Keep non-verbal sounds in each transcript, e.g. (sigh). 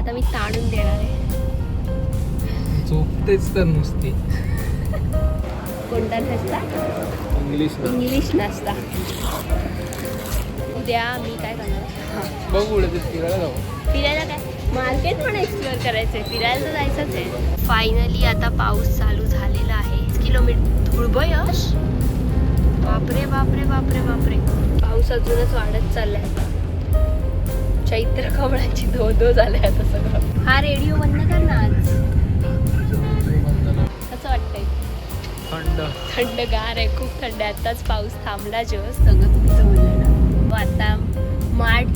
आता मी ताणून देणार आहे. झोपतेच तर नुसती. कोणता नाश्ता? इंग्लिश इंग्लिश नाश्ता. उद्या मी काय करणार? बघू उडत फिरायला जाऊ. फिरायला काय? मार्केट पण एक्सप्लोअर करायचं आहे फिरायला तर जायचंच आहे. फायनली आता पाऊस चालू झालेला आहे. किलोमीटर धुळबं यश? बापरे बापरे बापरे बापरे. पाऊस अजूनच वाढत चाललाय. चैत्र कमळाची धो धो झालाय आता सगळं. हा रेडिओ बंद कर ना आज. कसं वाटतंय. थंड. थंडगार आहे खूप थंड आहे. आताच पाऊस थांबला जस्ट सगळं तुमचं ना. व आता मार्च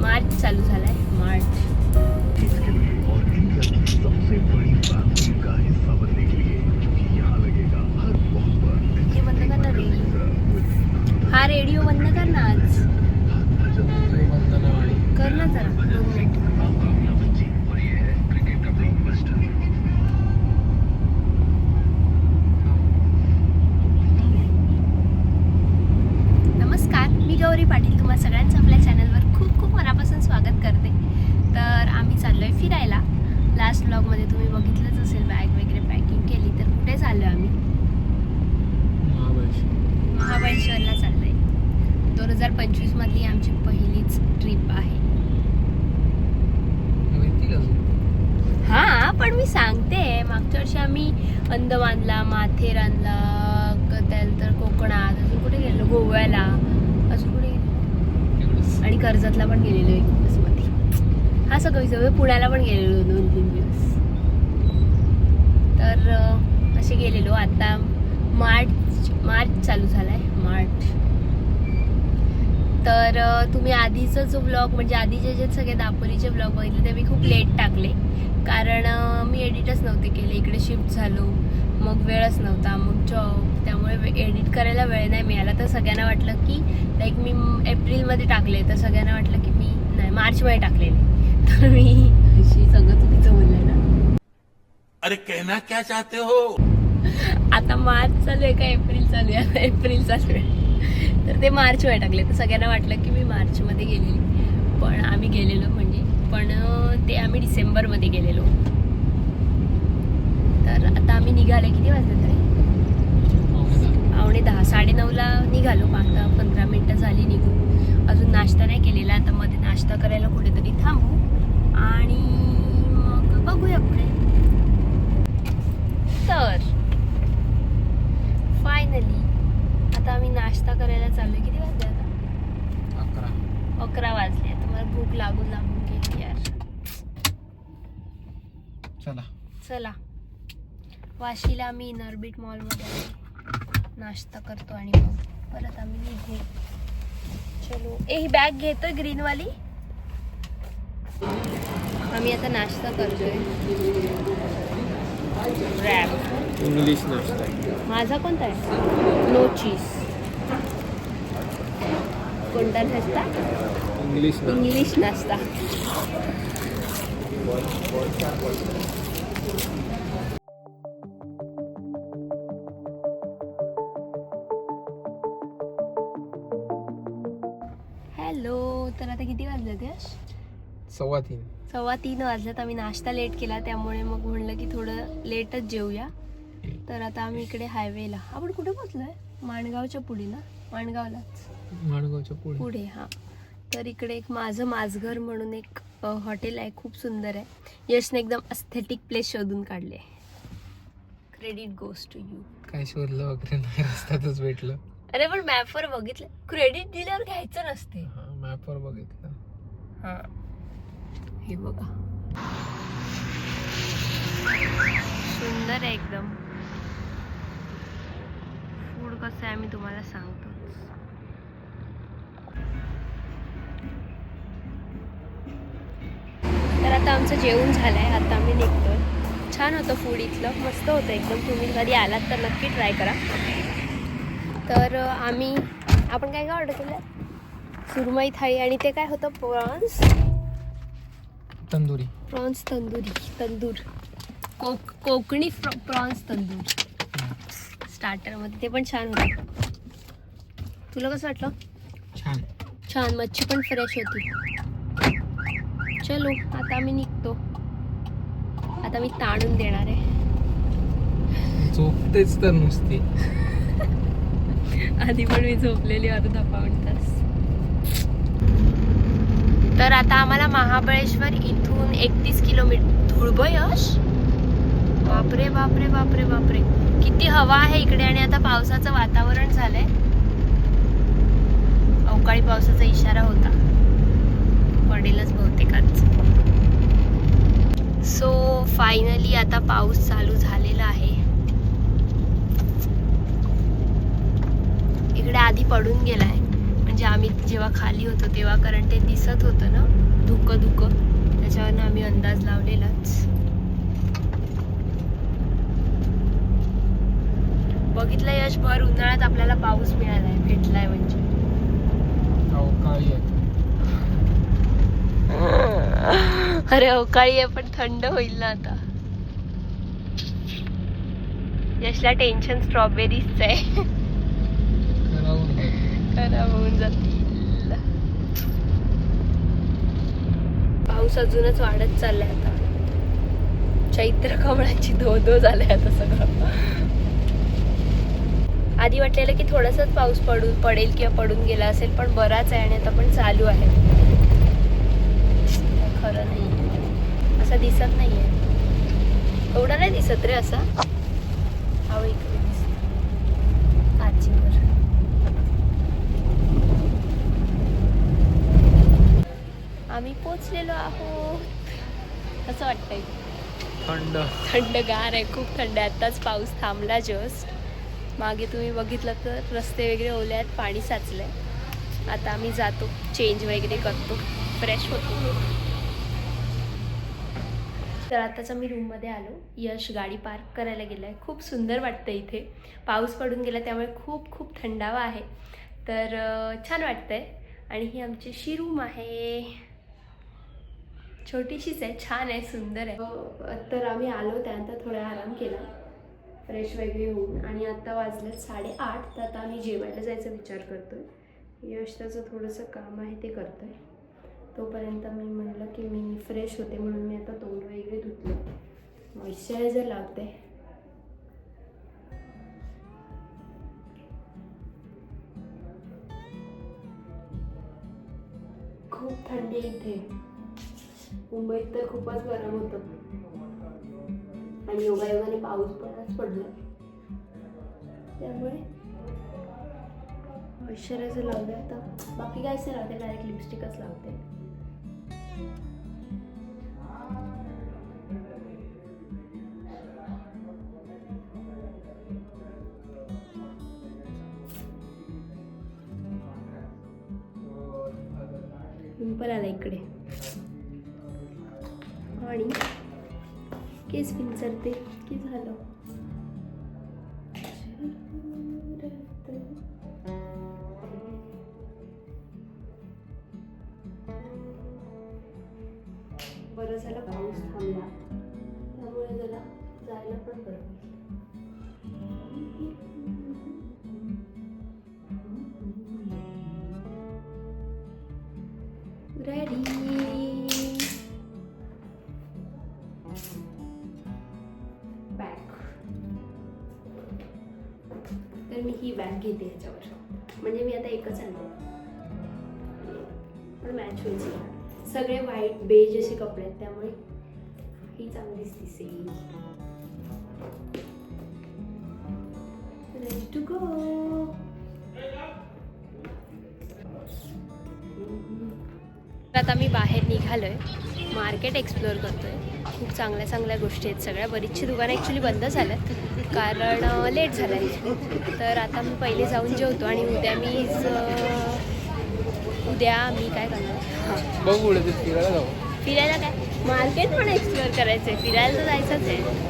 मार्च चालू झालाय. मार्च. इसके लिए और इंडिया की सबसे बड़ी फैमिली का हिस्सा बनने के लिए क्योंकि यहाँ लगेगा हर बहुत पर हे बंद कर ना रेडिओ हा रेडिओ बंद कर ना आज वंदनावाडी कर ना जरा दोन मिनिट और ये है क्रिकेट का ब्लॉकबस्टर नमस्कार मी गौरी पाटील तुम्हा सगळ्यांचं आपल्या चॅनलवर खूप खूप मनापासून स्वागत करते तर आम्ही चाललोय फिरायला लास्ट ब्लॉगमध्ये तुम्ही बघितलंच असेल बॅग वगैरे पॅकिंग केली तर कुठे चाललोय आम्ही? महाबळेश्वर. महाबळेश्वरला चाललोय. दोन हजार पंचवीसमधली आमची पहिलीच ट्रिप आहे? हा पण मी सांगते मागच्या वर्षी आम्ही अंदमानला माथेरानला त्यानंतर कोकणात अजून कुठे गेलो गोव्याला अजून कुठे गेलो. आणि कर्जतला पण गेलेलो दिवसमध्ये हा सगळं विसरलो म्हणजे पुण्याला पण गेलेलो दोन तीन दिवस. तर असे गेलेलो. आता मार्च मार्च चालू झालाय. मार्च. तर तुम्ही आधीचा जो ब्लॉग म्हणजे आधीचे जे सगळे दापोलीचे ब्लॉग बघितले ते मी खूप लेट टाकले. कारण मी एडिटच नव्हते केले. इकडे शिफ्ट झालो. मग वेळच नव्हता. मग जॉब त्यामुळे एडिट करायला वेळ नाही मिळाला. तर सगळ्यांना वाटलं की लाईक मी एप्रिलमध्ये टाकले. तर सगळ्यांना वाटलं की मी नाही मार्चमध्ये टाकलेले. तर मी अशी सगळं चुकीचं बोलले ना. अरे कहना क्या चाहते हो? आता मार्च चालू आहे का? एप्रिल चालू आहे. आता एप्रिल चालू आहे. तर ते मार्चमध्ये टाकले. तर सगळ्यांना वाटलं की मी मार्चमध्ये गेलेली. पण आम्ही गेलेलो म्हणजे पण ते आम्ही डिसेंबरमध्ये गेलेलो. तर आता आम्ही निघाले किती वाजले तरी? पावणे दहा. पावणे दहा. साडेनऊला निघालो. आता पंधरा मिनटं झाली निघून. अजून नाश्ता नाही केलेला. आता मध्ये नाश्ता करायला कुठेतरी थांबू. आणि मग बघूया पुढे. तर फायनली आता आम्ही नाश्ता करायला चाललोय. किती वाजले आता? अकरा. अकरा वाजले. आता मला भूक लागून लागून गेली यार. चला. चला. वाशीला आम्ही नरबीट मॉलमध्ये नाश्ता करतो आणि मग परत आम्ही निघू. चलो. ए ही बॅग घेतोय ग्रीनवाली आम्ही आता नाश्ता करतोय. रॅप इंग्लिश नाश्ता. माझा कोणता आहे? नो चीज कोणता नाश्ता? इंग्लिश नाश्ता. इंग्लिश नाश्ता. हॅलो तर आता किती वाजले यश? सव्वा तीन. सव्वा तीन वाजल्यात. आम्ही नाश्ता लेट केला त्यामुळे मग म्हणलं की थोडं लेटच जेवूया तर आता आम्ही इकडे हायवेला आपण कुठे पोहोचलोय? माणगावच्या पुढे ना? माणगावलाच. माणगावच्या पुढे. पुढे हा. तर इकडे एक माझं माझघर म्हणून एक अ, हॉटेल आहे. खूप सुंदर आहे. यशने एकदम अस्थेटिक प्लेस शोधून काढले. क्रेडिट गोस टू यू काय शोधलं वगैरे नाही रस्त्यातच भेटलं. अरे पण मॅपवर बघितलं. क्रेडिट दिल्यावर घ्यायचं नसते. मॅपवर बघितलं. हा. हे बघा. सुंदर आहे एकदम. फूड कसं आहे मी तुम्हाला सांगतो तर आता आमचं जेवण झालंय आता आम्ही निघतोय. छान होतं फूड इथलं. मस्त होतं एकदम. तुम्ही कधी आलात तर नक्की ट्राय करा. तर आम्ही आपण काय काय ऑर्डर केलं? सुरमई थाळी आणि ते काय होतं? प्रॉन्स तंदुरी. प्रॉन्स तंदुरी तंदूर. कोक कोकणी प्रॉन्स तंदूर. स्टार्टरमध्ये ते पण छान होतं. तुला कसं वाटलं? छान. छान. मच्छी पण फ्रेश होती. चलो आता मी निघतो. आता मी ताणून देणार आहे. झोपतेच तर नुसती. (laughs) आधी पण मी झोपलेली अर्धा पाऊण तास तर आता आम्हाला महाबळेश्वर इथून एकतीस किलोमीटर धुळब यश? बापरे बापरे बापरे बापरे. किती हवा आहे इकडे आणि आता पावसाचं वातावरण झालंय. अवकाळी पावसाचा इशारा होता. पडेलच बहुतेक आज. सो फायनली आता पाऊस चालू झालेला आहे. इकडे आधी पडून गेलाय. जेव्हा खाली होतो तेव्हा कारण ते दिसत होतं ना? धुकं धुकं. त्याच्यावरनं आम्ही अंदाज लावलेलाच. बघितलं यश भर उन्हाळ्यात आपल्याला पाऊस मिळालाय भेटलाय म्हणजे. (laughs) अरे अवकाळी आहे पण थंड होईल ना आता. यशला टेन्शन स्ट्रॉबेरीच आहे. खराब होऊन (laughs) जातील पाऊस अजूनच वाढत चाललाय आता. चैत्र कमळाची धो धो झालाय आता सगळं. आधी वाटलेलं की थोडासाच पाऊस पडून पडेल किंवा पडून गेला असेल पण बराच आहे आणि आता पण चालू आहे. खरं नाही असं दिसत नाहीये. एवढा नाही दिसत रे असा. हा बघ इकडे दिसत आजीवर आम्ही पोचलेलो आहोत. असं वाटतंय? थंड. थंडगार आहे खूप थंड आहे. आत्ताच पाऊस थांबला जस्ट मागे तुम्ही बघितलं तर रस्ते वगैरे ओले आहेत पाणी साचलंय. आता आम्ही जातो चेंज वगैरे करतो. फ्रेश होतो. तर आताच मी रूममध्ये आलो. यश गाडी पार्क करायला गेलाय. खूप सुंदर वाटतं इथे. पाऊस पडून गेला त्यामुळे खूप खूप थंडावा आहे. तर छान वाटतंय. आणि ही आमची शी रूम आहे. छोटीशीच आहे छान आहे सुंदर आहे. तर आम्ही आलो त्यानंतर थोडा आराम केला. फ्रेश वगैरे होऊन. आणि आत्ता वाजले साडेआठ. तर आता आम्ही जेवायला जायचा विचार करतो यश त्याचं थोडंसं काम आहे ते करतोय. तोपर्यंत मी म्हणलं की मी फ्रेश होते म्हणून मी आता तोंड वगैरे धुतलं. मॉइश्चरायझर लावते. खूप थंडी इथे. मुंबईत तर खूपच गरम होतं. आणि योगायोगाने पाऊस पण आज पडला. त्यामुळे मॉइश्चरायझर लावले आता. बाकी काहीच नाही लावते डायरेक्ट लिपस्टिकच लावते. पिंपल आला इकडे. केस विचारते की झालं. मी घेते ह्याच्यावर म्हणजे मी आता एकच आणते. पण मॅच होईल सगळे व्हाईट बेज असे कपडे आहेत त्यामुळे ही चांगलीच दिसेल. रेडी टू गो आता मी बाहेर निघालोय. मार्केट एक्सप्लोअर करतोय. खूप चांगल्या चांगल्या गोष्टी आहेत सगळ्या. बरीचशी दुकानं ॲक्च्युली बंद झाल्यात. कारण लेट झालं तर आता मी पहिले जाऊन जेवतो आणि उद्या मी उद्या मी काय करणार? हां फिरायला काय? मार्केट पण एक्सप्लोअर करायचं आहे फिरायला तर जायचंच आहे.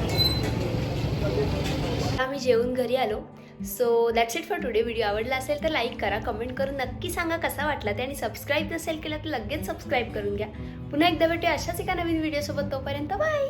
आम्ही जेवून घरी आलो. So that's it for today video आवडला असेल तर लाईक करा कमेंट करून नक्की सांगा कसा वाटला ते. आणि सबस्क्राईब नसेल केलं तर लगेच सबस्क्राईब करून घ्या. पुन्हा एकदा भेटूया अशाच एका नवीन व्हिडिओसोबत तोपर्यंत बाय